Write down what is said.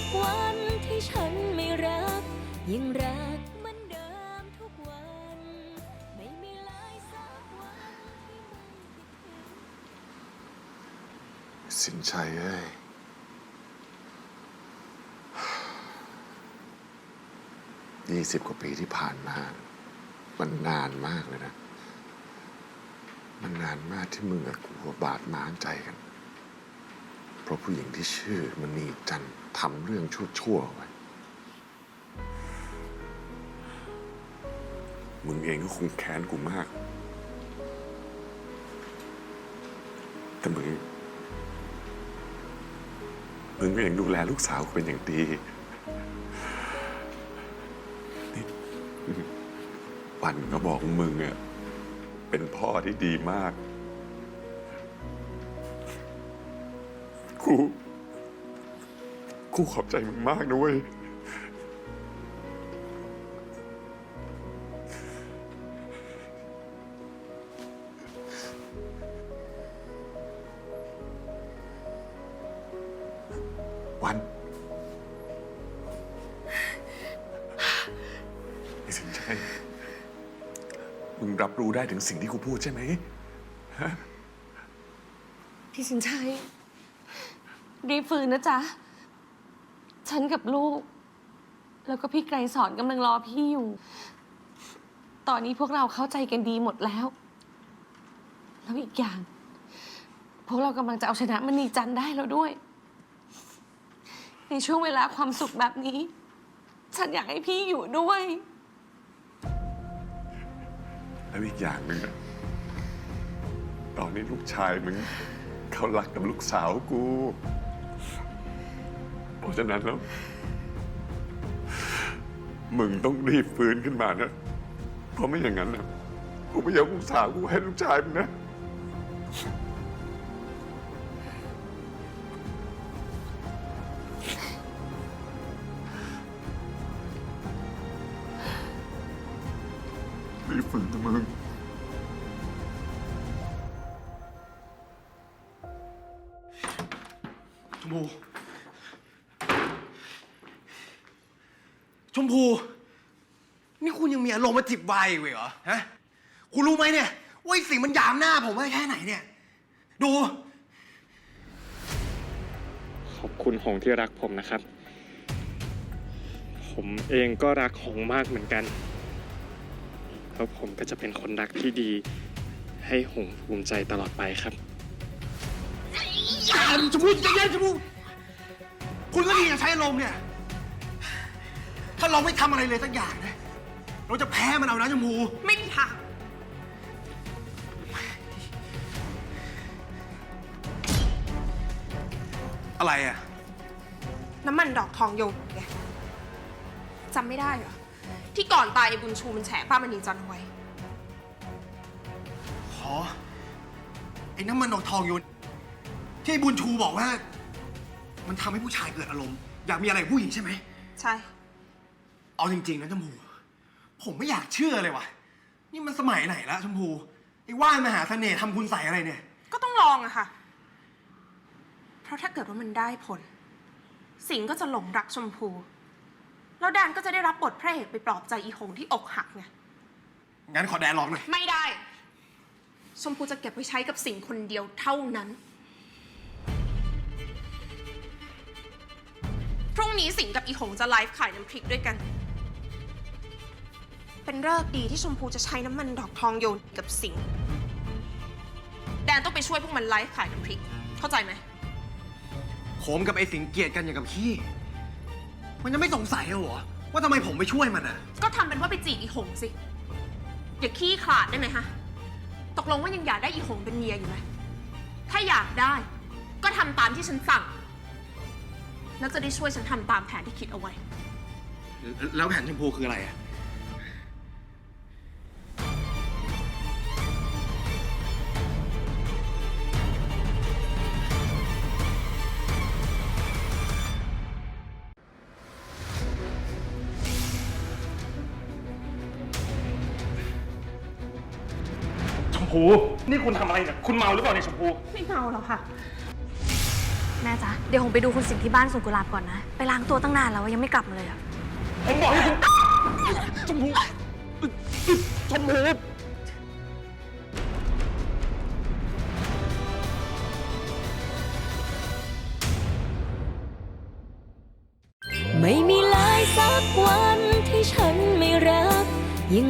กวันที่ฉันไม่รัก ยังรักมือนเดิมทุกวัน ไม่มีเลยสักวันที่ไม่คิดถึง สินชัยเอ้ย ยี่สิบกว่าปีที่ผ่านมา มันนานมากเลยนะ มันนานมากที่มึงกับกูบาดหมางใจกัน ราะผู้หญิงที่ชื่อมณีจันทร์ทำเรื่องชั่วๆไว้มึงเองก็คงแค้นกูมาก แต่มึง มึงก็ยังดูแลลูกสาวกูเป็นอย่างดีนี่วันก็บอกมึงอะเป็นพ่อที่ดีมาก กูกูขอบใจมึงมากนะเว้ยวันไอ้สินชัยมึงรับรู้ได้ถึงสิ่งที่กูพูดใช่ไหมพี่สินชัย รีบฟื้นนะจ๊ะ ฉันกับลูก แล้วก็พี่ไกรสอนกำลังรอพี่อยู่ ตอนนี้พวกเราเข้าใจกันดีหมดแล้ว แล้วอีกอย่าง พวกเรากำลังจะเอาชนะมณีจันทร์ได้แล้วด้วย ในช่วงเวลาความสุขแบบนี้ ฉันอยากให้พี่อยู่ด้วย แล้วอีกอย่างหนึ่งอะตอนนี้ลูกชายมึงเขารักกับลูกสาวกู เพราะฉะนั้นแล้ว มึงต้องรีบฟื้นขึ้นมานะ เพราะไม่อย่างนั้นนะกูไม่ยอมลูสาวกูให้ลูกชายมึงนะ รีบฟื้นนะมึงชม ชมพู นี่คุณยังมีอารมณ์มาจิบไวน์อยู่อีกเหรอ ฮะ คุณรู้ไหมเนี่ยว่าไอ้สิ่งมันหยามหน้าผมไว้แค่ไหนเนี่ย ดู ขอบคุณหงที่รักผมนะครับ ผมเองก็รักหงมากเหมือนกันแล้วผมก็จะเป็นคนรักที่ดี ให้หงภูมิใจตลอดไปครับ อย่าชมพูใจเย็นชมพูคุณก็ดีอย่างใช้อารมณ์เนี่ย ถ้าเราไม่ทำอะไรเลยสักอย่างนะเราจะแพ้มันเอานะชมพูไม่มีทางอะไรอะ น้ำมันดอกทองโยนไงจำไม่ได้เหรอ ที่ก่อนตายไอ้บุญชูมันแฉป้ามณีจันทร์เอาไว้ ขอ ไอ้น้ำมันดอกทองโยนที่ไอ้บุญชูบอกว่า มันทำให้ผู้ชายเกิดอารมณ์ อยากมีอะไรกับผู้หญิงใช่ไหม ใช่ เอาจริงๆนะชมพู ผมไม่อยากเชื่อเลยว่ะ นี่มันสมัยไหนแล้วชมพูไอ้ว่านมหาเสน่ห์ทำคุณใส่อะไรเนี่ย ก็ต้องลองอะค่ะ เพราะถ้าเกิดว่ามันได้ผล สิงห์ก็จะหลงรักชมพู แล้วแดนก็จะได้รับบทพระเอกไปปลอบใจอีหงที่อกหักไงงั้นขอแดนลองหน่อย ไม่ได้ ชมพูจะเก็บไว้ใช้กับสิงห์คนเดียวเท่านั้น พรุ่งนี้สิงห์กับอีหงจะไลฟ์ขายน้ำพริกด้วยกัน เป็นเลิกษ์ดีที่ชมพูจะใช้น้ำมันดอกทองโยนกับสิงห์แดนต้องไปช่วยพวกมันไลฟ์ขายน้ำพริก เข้าใจไหม ผมกับไอ้สิงเกลียดกันอย่างกับขี้ มันจะไม่สงสัยเหรอ ว่าทำไมผมไปช่วยมันอะ ก็ทำเป็นว่าไปจีบอีหงสิ อย่าขี้ขลาดได้ไหมฮะ ตกลงว่ายังอยากได้อีหงเป็นเมียอยู่ไหม ถ้าอยากได้ ก็ทำตามที่ฉันสั่ง แล้วจะได้ช่วยฉันทำตามแผนที่คิดเอาไว้ แล้วแผนชมพูคืออะไรอะ พู นี่คุณทำอะไรเนี่ย คุณเมาหรือเปล่าเนี่ยชมพู ไม่เมาหรอกค่ะ แม่จ๊ะ เดี๋ยวผมไปดูคุณสิงห์ที่บ้านสวนกุหลาบก่อนนะ ไปล้างตัวตั้งนานแล้วยังไม่กลับมาเลยอะผมบอกให้คุณ ชมพู ชมพู ไม่มีเลยสักวันที่ฉันไม่รักยัง